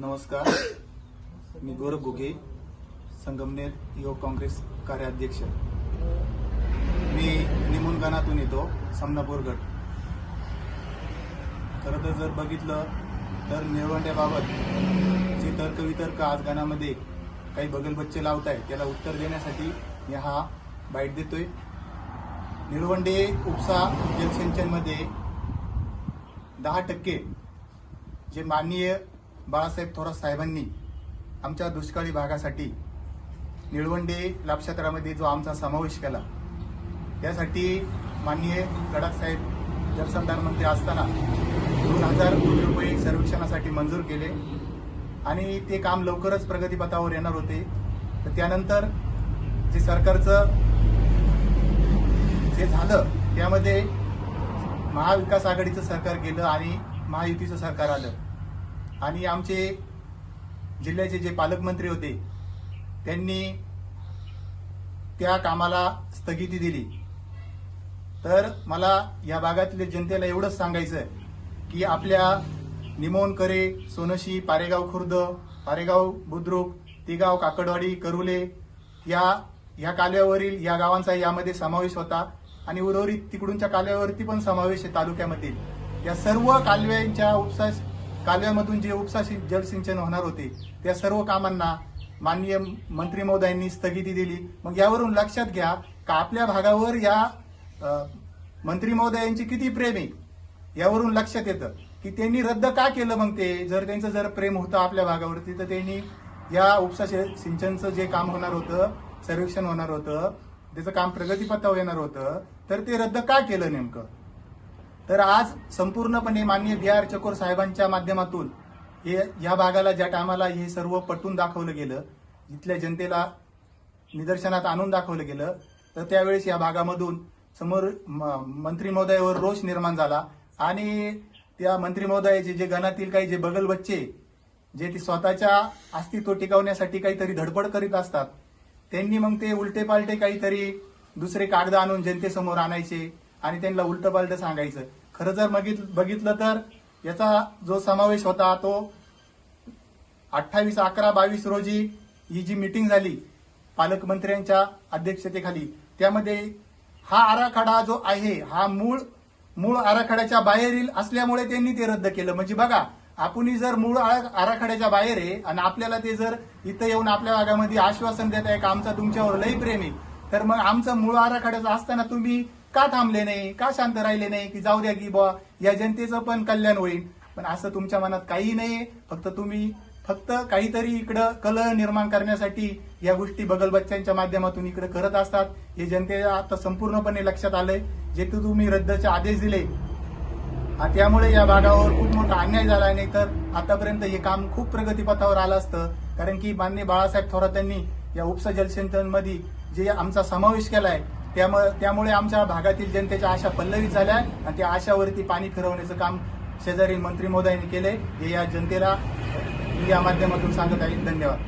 नमस्कार. मी गौरव घुगे संगमनेर युवक काँग्रेस कार्याध्यक्ष. मी निमुनगानातून येतो समनापूर गट खरं तर जर बघितलं तर निळवंड्याबाबत जे तर्कवितर्क आज गाण्यामध्ये काही बगलबच्चे लावत आहे त्याला उत्तर देण्यासाठी मी हा बाईट देतोय. निळवंडे उपसा जलसिंचनमध्ये दहा टक्के जे माननीय बाळासाहेब थोरात साहेबांनी आमच्या दुष्काळी भागासाठी निळवंडे लाभक्षेत्रामध्ये जो आमचा समावेश केला त्यासाठी माननीय गडाख साहेब जलसंधारण मंत्री असताना दोन हजार कोटी रुपये सर्वेक्षणासाठी मंजूर केले आणि ते काम लवकरच प्रगतीपथावर येणार होते. तर त्यानंतर जे सरकारचं जे झालं त्यामध्ये महाविकास आघाडीचं सरकार गेलं आणि महायुतीचं सरकार आलं. आणि आमचे जिल्ह्याचे जे पालकमंत्री होते त्यांनी त्या कामाला स्थगिती दिली. तर मला या भागातल्या जनतेला एवढंच सांगायचं की आपल्या निमोणकरे सोनशी पारेगाव खुर्द पारेगाव बुद्रुक तिगाव काकडवाडी करुले या या कालव्यावरील या गावांचा यामध्ये समावेश होता आणि उर्वरित तिकडूनच्या कालव्यावरती पण समावेश आहे तालुक्यामधील या सर्व कालव्यांच्या उपसा कालव्यामधून जे उपसा जलसिंचन होणार होते त्या सर्व कामांना माननीय मंत्री महोदयांनी स्थगिती दिली. मग यावरून लक्षात घ्या का आपल्या भागावर या मंत्री महोदयांची किती प्रेम आहे? यावरून लक्षात येतं की त्यांनी रद्द का केलं मग ते? जर त्यांचं जर प्रेम होतं आपल्या भागावरती तर त्यांनी या उपसा सिंचनचं जे काम होणार होतं सर्वेक्षण होणार होतं त्याचं काम प्रगतीपथावर येणार होतं तर ते रद्द का केलं नेमकं? तर आज संपूर्णपणे माननीय बी आर चकोर साहेबांच्या माध्यमातून हे या भागाला ज्या टायमाला हे सर्व पटून दाखवलं गेलं इथल्या जनतेला निदर्शनात आणून दाखवलं गेलं तर त्यावेळेस या भागामधून समोर म- मंत्री महोदयावर रोष निर्माण झाला आणि त्या मंत्री महोदयाचे जे गणातील काही जे बगल बच्चे जे ते स्वतःच्या अस्तित्व टिकवण्यासाठी काहीतरी धडपड करीत असतात त्यांनी मग ते उलटे पालटे काहीतरी दुसरे कागद आणून जनतेसमोर आणायचे आणि त्यांना उलटं पालटं सांगायचं. खरं जर बघितलं तर याचा जो समावेश होता तो अठ्ठावीस अकरा बावीस रोजी ही जी मिटिंग झाली पालकमंत्र्यांच्या अध्यक्षतेखाली त्यामध्ये हा आराखडा जो आहे हा मूळ मूळ आराखड्याच्या बाहेरील असल्यामुळे त्यांनी ते रद्द केलं. म्हणजे बघा आपणही जर मूळ आराखड्याच्या बाहेर आहे आणि आपल्याला ते जर इथं येऊन आपल्या भागामध्ये आश्वासन देत आहे का आमचा तुमच्यावर लई प्रेम आहे? तर मग आमचं मूळ आराखड्याचं असताना तुम्ही का थांबले नाही? का शांत राहिले नाही की जाऊ द्या की बुवा या जनतेचं पण कल्याण होईल. पण असं तुमच्या मनात काही नाही फक्त तुम्ही फक्त काहीतरी इकडं कलह निर्माण करण्यासाठी या गोष्टी बगलबच्च्यांच्या माध्यमातून इकडे करत असतात. हे जनतेला आता संपूर्णपणे लक्षात आलंय. जे तुम्ही रद्दचे आदेश दिले त्यामुळे या भागावर खूप मोठा अन्याय झाला नाही तर आतापर्यंत हे काम खूप प्रगतीपथावर आलं असतं. कारण की माननीय बाळासाहेब थोरात यांनी या उपसा जलसिंचनमध्ये जे आमचा समावेश केलाय त्यामुळे त्यामुळे आमच्या भागातील जनतेच्या आशा पल्लवित झाल्या आणि त्या आशावरती पाणी फिरवण्याचं काम शेजारी मंत्री मोदयांनी केले हे या जनतेला या माध्यमातून सांगत आहे धन्यवाद.